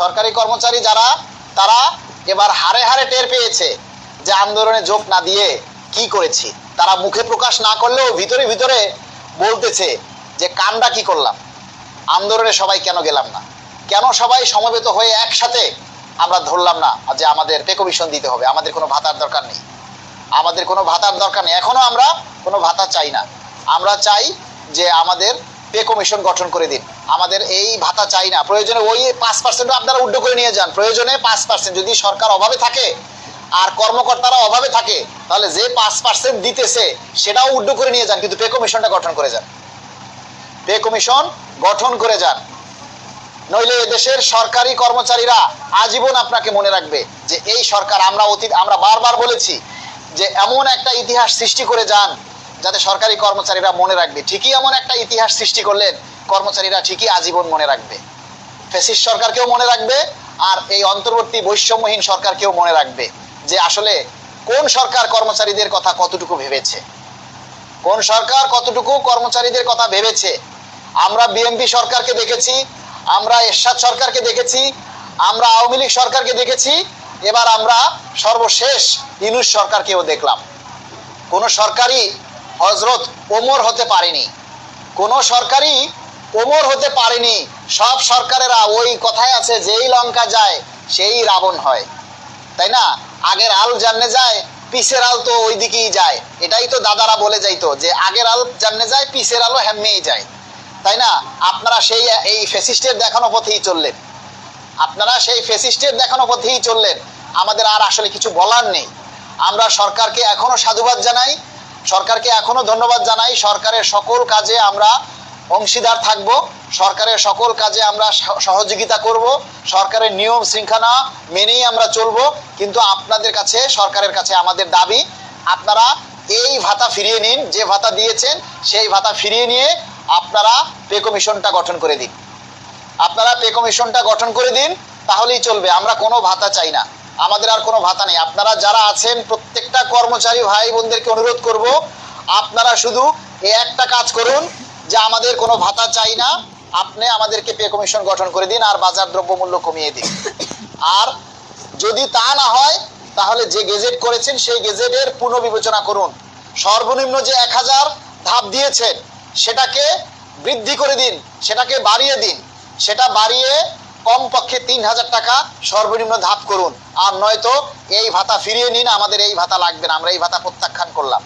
সরকারি কর্মচারী যারা, তারা এবার হারে হারে টের পেয়েছে যে আন্দোলনে যোগ না দিয়ে কি করেছি। তারা মুখে প্রকাশ না করলেও ভিতরে ভিতরে বলতেছে যে কামটা কি করলাম? আন্দোলনে সবাই কেন গেলাম না? কেন সবাই সমবেত হয়ে একসাথে আমরা ধরলাম না যে আমাদের পে কমিশন দিতে হবে? আমাদের কোনো ভাতার দরকার নেই। আমাদের কোনো ভাতার দরকার নেই। এখনও আমরা কোনো ভাতা চাই না। আমরা চাই যে আমাদের পে কমিশন গঠন করে দিন। আমাদের এই ভাতা চাই না। প্রয়োজনে ওই পাঁচ পার্সেন্ট আপনারা উড্ড করে নিয়ে যান। প্রয়োজনে পাঁচ পার্সেন্ট যদি সরকার অভাবে থাকে আর কর্মকর্তারা অভাবে থাকে, তাহলে যে পাঁচ পার্সেন্ট দিতেছে, সেটাও উড্ড করে নিয়ে যান। কিন্তু পে কমিশনটা গঠন করে যান। পে কমিশন গঠন করে যান। নইলে এদেশের সরকারি কর্মচারীরা আজীবন আপনাকে মনে রাখবে যে, এই সরকার, আমরা অতীত, আমরা বারবার বলেছি যে, এমন একটা ইতিহাস সৃষ্টি করে যান যাতে সরকারি কর্মচারীরা মনে রাখবে, ঠিকই এমন একটা ইতিহাস সৃষ্টি করলেন, কর্মচারীরা ঠিকই আজীবন মনে রাখবে। ফেসিস সরকারকেও মনে রাখবে, আর এই অন্তর্বর্তী বৈষম্যহীন সরকারকেও মনে রাখবে যে আসলে কোন সরকার কর্মচারীদের কথা কতটুকু ভেবেছে। কোন সরকার কতটুকু কর্মচারীদের কথা ভেবেছে। আমরা বিএনপি সরকারকে দেখেছি, আমরা এরশাদ সরকারকে দেখেছি, আমরা আওয়ামী লীগ সরকারকে দেখেছি, এবার আমরা সর্বশেষ ইনুস সরকারকেও দেখলাম। কোন সরকারি হজরত ওমর হতে পারেনি। কোন সরকারই ওমর হতে পারেনি। সব সরকারেরা ওই কথায় আছে, যেই লঙ্কা যায়, সেই রাবণ হয়। তাই না? আগের আল জাননে যায়, পিসের আল তো ওই দিকেই যায়। এটাই তো দাদারা বলে যাইতো যে, আগের আল জাননে যায়, পিসের আলো হেম্মেই যায়। তাই না? আপনারা সেই, এই ফেসিস্টের দেখানো পথেই চললেন। আপনারা সেই ফেসিস্টের দেখানো পথেই চললেন। আমাদের আর আসলে কিছু বলার নেই। আমরা সরকারকে এখনও সাধুবাদ জানাই। সরকারকে এখনও ধন্যবাদ জানাই। সরকারের সকল কাজে আমরা অংশীদার থাকব। সরকারের সকল কাজে আমরা সহযোগিতা করব। সরকারের নিয়ম শৃঙ্খলা মেনেই আমরা চলবো। কিন্তু আপনাদের কাছে, সরকারের কাছে আমাদের দাবি, আপনারা এই ভাতা ফিরিয়ে নিন। যে ভাতা দিয়েছেন, সেই ভাতা ফিরিয়ে নিয়ে আপনারা পে কমিশনটা গঠন করে দিন। আপনারা পে কমিশনটা গঠন করে দিন, তাহলেই চলবে। আমরা কোনো ভাতা চাই না। আমাদের আর কোনো ভাতা নেই। আপনারা যারা আছেন, প্রত্যেকটা কর্মচারী ভাই বোনদেরকে অনুরোধ করব, আপনারা শুধু এই একটা কাজ করুন যে আমাদের কোনো ভাতা চাই না। আপনি আমাদেরকে পে কমিশন গঠন করে দিন আর বাজার দ্রব্যমূল্য কমিয়ে দিন। আর যদি তা না হয়, তাহলে যে গেজেট করেছেন, সেই গেজেটের পুনর্বিবেচনা করুন। সর্বনিম্ন যে এক হাজার ধাপ দিয়েছেন, সেটাকে বৃদ্ধি করে দিন, সেটাকে বাড়িয়ে দিন। সেটা বাড়িয়ে কমপক্ষে তিন হাজার টাকা সর্বনিম্ন ধাপ করুন। আর নয়তো এই ভাতা ফিরিয়ে নিন, আমাদের এই ভাতা লাগবে না, আমরা এই ভাতা প্রত্যাখ্যান করলাম।